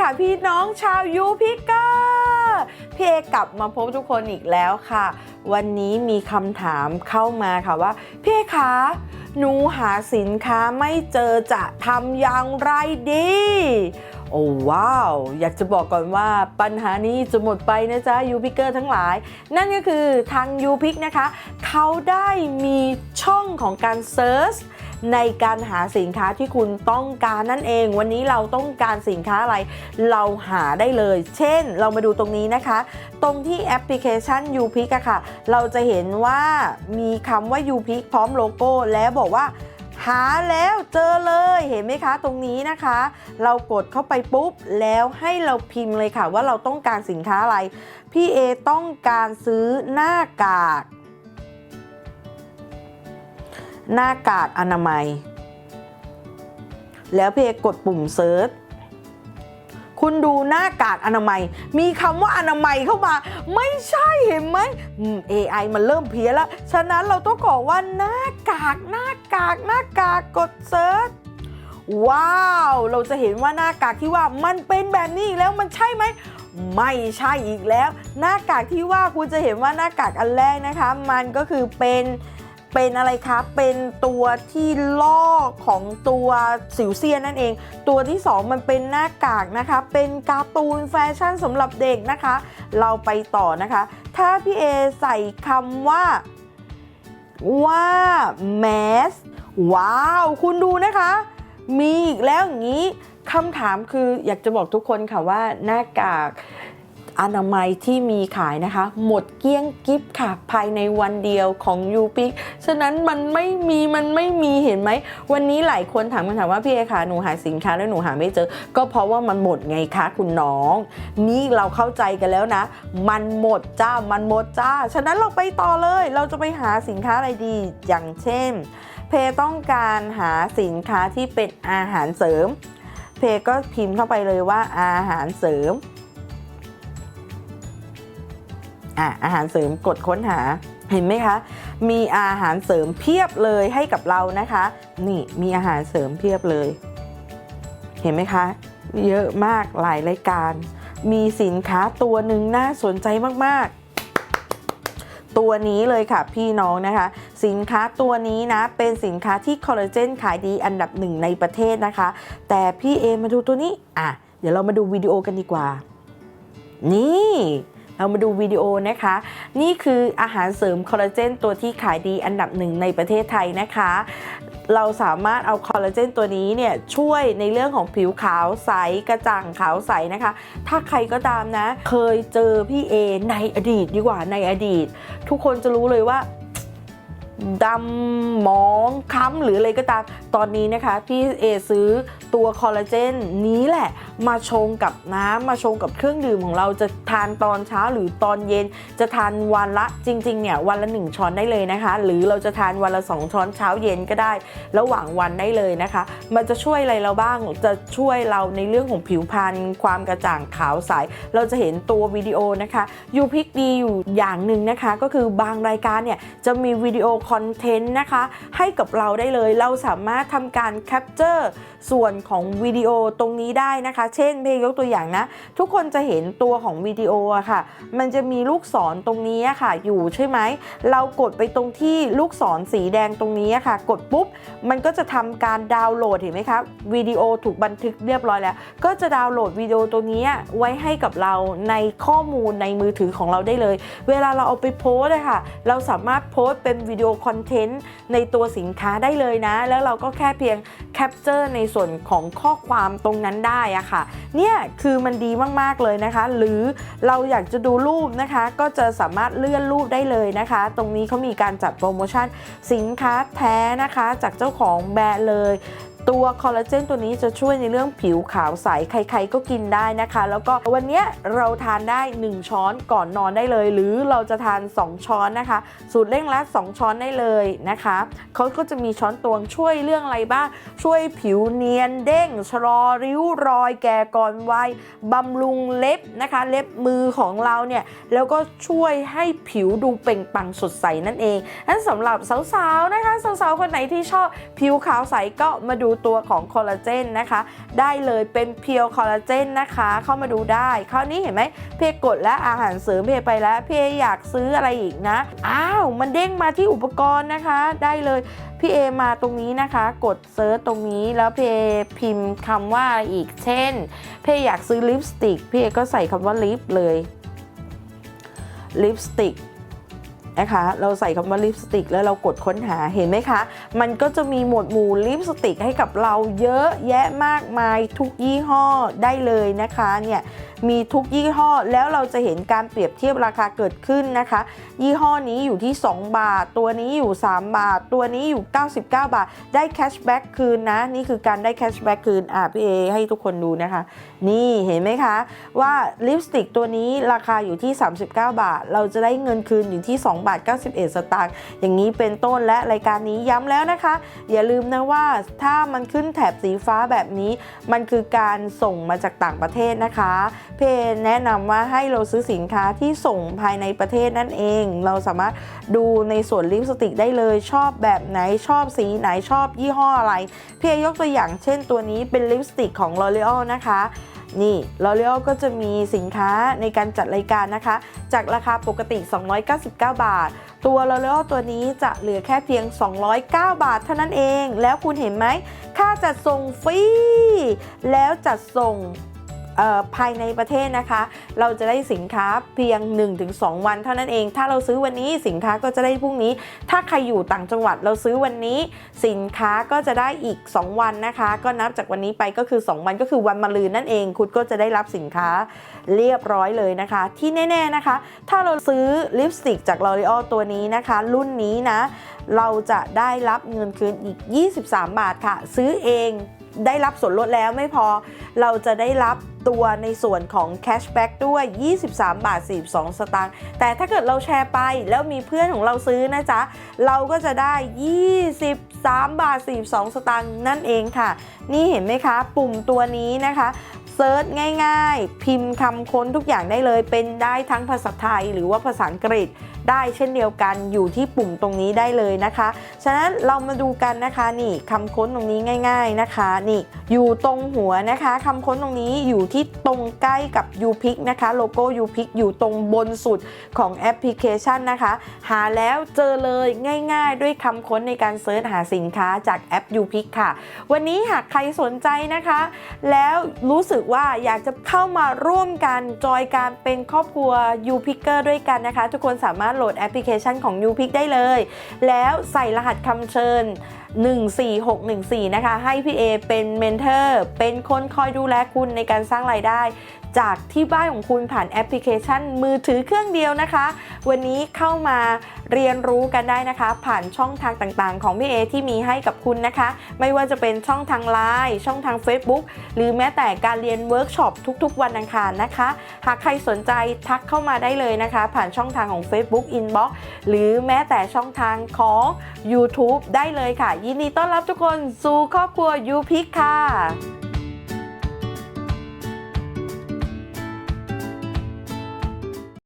ค่ะพี่น้องชาวยูพิกเกอร์พี่เอกลับมาพบทุกคนอีกแล้วค่ะ วันนี้มีคำถามเข้ามาค่ะว่าพี่เอกคะหนูหาสินค้าไม่เจอจะทำอย่างไรดี โอ้ว้าว อยากจะบอกก่อนว่าปัญหานี้จะหมดไปนะจ๊ะยูพิกเกอร์ทั้งหลาย นั่นก็คือทางยูพิกนะคะ เขาได้มีช่องของการเซิร์ช ในการหาสินค้าที่คุณต้องการนั่นเอง วันนี้เราต้องการสินค้าอะไร เราหาได้เลย เช่น เรามาดูตรงนี้นะคะ ตรงที่แอปพลิเคชัน u p i c อะค่ะ เราจะเห็นว่ามีคำว่า u p i c พร้อมโลโก้แล้วบอกว่าหาแล้วเจอเลยเห็นไหมคะตรงนี้นะคะ เรากดเข้าไปปุ๊บ แล้วให้เราพิมพ์เลยค่ะว่าเราต้องการสินค้าอะไร พี่เอต้องการซื้อหน้ากาก หน้ากากอนามัย แล้วพี่เอกดปุ่มเซิร์ชคุณดูหน้ากากอนามัย มีคำว่าอนามัยเข้ามา ไม่ใช่เห็นไหม AI มันเริ่มเพี้ยแล้ว ฉะนั้นเราต้องขอว่าหน้ากาก หน้ากาก หน้ากากกดเซิร์ชว้าว เราจะเห็นว่าหน้ากากที่ว่ามันเป็นแบบนี้แล้วมันใช่ไหม ไม่ใช่อีกแล้ว หน้ากากที่ว่าคุณจะเห็นว่าหน้ากากอันแรกนะคะ มันก็คือเป็น เป็นอะไรคะ เป็นตัวที่ลอกของตัวสิวเซียนนั่นเอง ตัวที่สองมันเป็นหน้ากากนะคะ เป็นการ์ตูนแฟชั่นสำหรับเด็กนะคะ เราไปต่อนะคะ ถ้าพี่เอใส่คำว่าว่าแมสว้าว คุณดูนะคะ มีอีกแล้วอย่างนี้คำถามคืออยากจะบอกทุกคนค่ะว่าหน้ากาก อนามัยที่มีขายนะคะ หมดเกลี้ยงกิฟค่ะ ภายในวันเดียวของยูปิกฉะนั้นมันไม่มีมันไม่มีเห็นไหม วันนี้หลายคนถามคำถามว่าพี่เอค่ะหนูหาสินค้าแล้วหนูหาไม่เจอ ก็เพราะว่ามันหมดไงคะคุณน้อง นี่เราเข้าใจกันแล้วนะ มันหมดจ้ามันหมดจ้า ฉะนั้นเราไปต่อเลย เราจะไปหาสินค้าอะไรดีอย่างเช่น เพต้องการหาสินค้าที่เป็นอาหารเสริม เพก็พิมพ์เข้าไปเลยว่าอาหารเสริม อะอาหารเสริมกดค้นหาเห็นไหมคะ มีอาหารเสริมเพียบเลยให้กับเรานะคะ นี่มีอาหารเสริมเพียบเลย เห็นไหมคะ เยอะมากหลายรายการ มีสินค้าตัวหนึ่งน่าสนใจมากๆ ตัวนี้เลยค่ะพี่น้องนะคะ สินค้าตัวนี้นะ เป็นสินค้าที่คอลลาเจนขายดีอันดับหนึ่งในประเทศนะคะ แต่พี่เอมาดูตัวนี้ อะ เดี๋ยวเรามาดูวิดีโอกันดีกว่า นี่ เรามาดูวิดีโอนะคะ นี่คืออาหารเสริมคอลลาเจนตัวที่ขายดีอันดับหนึ่งในประเทศไทยนะคะ เราสามารถเอาคอลลาเจนตัวนี้เนี่ยช่วยในเรื่องของผิวขาวใสกระจ่างขาวใสนะคะ ถ้าใครก็ตามนะ เคยเจอพี่เอในอดีตดีกว่าในอดีต ทุกคนจะรู้เลยว่า ดำหมองค้ำหรืออะไรก็ตาม ตอนนี้นะคะ พี่เอซื้อตัวคอลลาเจนนี้แหละ มาชงกับน้ำมาชงกับเครื่องดื่มของเราจะทานตอนเช้าหรือตอนเย็น จะทานวันละจริงๆเนี่ยวันละ 1 ช้อนได้เลยนะคะ หรือเราจะทานวันละ 2 ช้อนเช้าเย็นก็ได้ ระหว่างวันได้เลยนะคะ มันจะช่วยอะไรเราบ้างจะช่วยเราในเรื่องของผิวพรรณความกระจ่างขาวใสเราจะเห็นตัววิดีโอนะคะยูพิกดีอยู่อย่างหนึ่งนะคะ ก็คือบางรายการเนี่ยจะมีวิดีโอคคอนเทนต์นะคะ ให้กับเราได้เลย เราสามารถทำการแคปเจอร์ส่วนของวิดีโอตรงนี้ได้นะคะ เช่นเพยกตัวอย่างนะ ทุกคนจะเห็นตัวของวิดีโออะค่ะ มันจะมีลูกศรตรงนี้ค่ะอยู่ใช่ไหม เรากดไปตรงที่ลูกศรสีแดงตรงนี้ค่ะ กดปุ๊บ มันก็จะทำการดาวน์โหลดเห็นไหมคะวิดีโอถูกบันทึกเรียบร้อยแล้ว ก็จะดาวน์โหลดวิดีโอตัวนี้ไว้ให้กับเราในข้อมูลในมือถือของเราได้เลย เวลาเราเอาไปโพสอะค่ะ เราสามารถโพสเป็นวิดีโอคอนเทนต์ในตัวสินค้าได้เลยนะ แล้วเราก็แค่เพียงแคปเจอร์ในส่วนของข้อความตรงนั้นได้อะค่ะ เนี่ยคือมันดีมากๆเลยนะคะ หรือเราอยากจะดูรูปนะคะ ก็จะสามารถเลื่อนรูปได้เลยนะคะ ตรงนี้เขามีการจัดโปรโมชั่นสินค้าแท้นะคะ จากเจ้าของแบรนด์เลย ตัวคอลลาเจนตัวนี้จะช่วยในเรื่องผิวขาวใส ใครๆก็กินได้นะคะ แล้วก็วันนี้เราทานได้ 1 ช้อนก่อนนอนได้เลย หรือเราจะทาน 2 ช้อนนะคะ สูตรเร่งรัด 2 ช้อนได้เลยนะคะเขาก็จะมีช้อนตวงช่วยเรื่องอะไรบ้าง ช่วยผิวเนียนเด้งชะลอริ้วรอยแก่ก่อนวัยบำรุงเล็บนะคะ เล็บมือของเราเนี่ยแล้วก็ช่วยให้ผิวดูเปล่งปลั่งสดใสนั่นเองนั้นสำหรับสาวๆนะคะสาวๆคนไหนที่ชอบผิวขาวใสก็มาดูตัวของคอลลาเจนนะคะ ได้เลยเป็นเพียวคอลลาเจนนะคะ เข้ามาดูได้คราวนี้เห็นไหมเพกดและอาหารเสริมเพไปแล้วเพอยากซื้ออะไรอีกนะ อ้าวมันเด้งมาที่อุปกรณ์นะคะ ได้เลยพี่เอมาตรงนี้นะคะ กดเซิร์ชตรงนี้แล้วพี่เอพิมพ์คำว่าอะไรอีกเช่นพี่ออยากซื้อลิปสติกพี่เอก็ใส่คำว่าลิปเลยลิปสติก นะคะ เราใส่คำว่าลิปสติกแล้วเรากดค้นหาเห็นไหมคะ มันก็จะมีหมวดหมู่ลิปสติกให้กับเราเยอะแยะมากมายทุกยี่ห้อได้เลยนะคะเนี่ย มีทุกยี่ห้อแล้วเราจะเห็นการเปรียบเทียบราคาเกิดขึ้นนะคะ ยี่ห้อนี้อยู่ที่ 2 บาท ตัวนี้อยู่ 3 บาท ตัวนี้อยู่ 99 บาท ได้แคชแบ็กคืนนะ นี่คือการได้แคชแบ็กคืนอะพี่เอให้ทุกคนดูนะคะ นี่เห็นไหมคะ ว่าลิปสติกตัวนี้ราคาอยู่ที่ 39 บาท เราจะได้เงินคืนอยู่ที่ 2 บาท 91 สตางค์อย่างนี้เป็นต้นและรายการนี้ย้ำแล้วนะคะ อย่าลืมนะว่าถ้ามันขึ้นแถบสีฟ้าแบบนี้ มันคือการส่งมาจากต่างประเทศนะคะเพนแนะนำว่าให้เราซื้อสินค้าที่ส่งภายในประเทศนั่นเอง เราสามารถดูในส่วนลิปสติกได้เลยชอบแบบไหนชอบสีไหนชอบยี่ห้ออะไร เพยกตัวอย่างเช่นตัวนี้เป็นลิปสติกของ L'Oreal นะคะนี่ L'Oreal ก็จะมีสินค้าในการจัดรายการนะคะ จากราคาปกติ 299 บาท ตัว L'Oreal ตัวนี้จะเหลือแค่เพียง 209 บาทเท่านั้นเอง แล้วคุณเห็นไหม ค่าจัดส่งฟรี แล้วจัดส่ง ภายในประเทศนะคะ เราจะได้สินค้าเพียง 1-2 วันเท่านั้นเอง ถ้าเราซื้อวันนี้สินค้าก็จะได้พรุ่งนี้ ถ้าใครอยู่ต่างจังหวัดเราซื้อวันนี้ สินค้าก็จะได้อีก 2 วันนะคะ ก็นับจากวันนี้ไปก็คือ 2 วันก็คือวันมะรืนนั่นเอง คุณก็จะได้รับสินค้าเรียบร้อยเลยนะคะ ที่แน่ๆนะคะ ถ้าเราซื้อลิปสติกจาก L'Oreal ตัวนี้นะคะ รุ่นนี้นะ เราจะได้รับเงินคืนอีก 23 บาทค่ะ ซื้อเอง ได้รับส่วนลดแล้วไม่พอ เราจะได้รับตัวในส่วนของแคชแบ็กด้วย 23 บาท 42 สตางค์ แต่ถ้าเกิดเราแชร์ไปแล้วมีเพื่อนของเราซื้อนะจ๊ะ เราก็จะได้ 23 บาท 42 สตางค์นั่นเองค่ะ นี่เห็นไหมคะ ปุ่มตัวนี้นะคะเซิร์ชง่าย ๆ พิมพ์คำค้นทุกอย่างได้เลย เป็นได้ทั้งภาษาไทยหรือว่าภาษาอังกฤษ ได้เช่นเดียวกันอยู่ที่ปุ่มตรงนี้ได้เลยนะคะ ฉะนั้นเรามาดูกันนะคะนี่คำค้นตรงนี้ง่าย ๆนะคะ นี่อยู่ตรงหัวนะคะคำค้นตรงนี้อยู่ที่ตรงใกล้กับ u p i c นะคะโลโก้ u p i c อยู่ตรงบนสุดของแอปพลิเคชันนะคะ หาแล้วเจอเลยง่าย ๆ ด้วยคำค้นในการเซิร์ชหาสินค้าจากแอป u p i c ค่ะ วันนี้หากใครสนใจนะคะ แล้วรู้สึกว่าอยากจะเข้ามาร่วมกันจอยการเป็นครอบครัว u p i c k e r ด้วยกันนะคะ ทุกคนสามารถโหลดแอปพลิเคชันของ u p i c ได้เลย แล้วใส่รหัสคำเชิญ 14614 นะคะ ให้พี่เอเป็นเมนเทอร์ เป็นคนคอยดูแลคุณในการสร้างรายได้ จากที่บ้านของคุณผ่านแอปพลิเคชัน มือถือเครื่องเดียวนะคะ วันนี้เข้ามาเรียนรู้กันได้นะคะ ผ่านช่องทางต่างๆ ของพี่เอที่มีให้กับคุณนะคะ ไม่ว่าจะเป็นช่องทางไลน์ช่องทาง Facebook หรือแม้แต่การเรียนเวิร์กช็อปทุกๆ วันอังคารนะคะ หากใครสนใจทักเข้ามาได้เลยนะคะ ผ่านช่องทางของ Facebook Inbox หรือแม้แต่ช่องทางของ YouTube ได้เลยค่ะ ยินดีต้อนรับทุกคนสู่ครอบครัวยูพิกค่ะ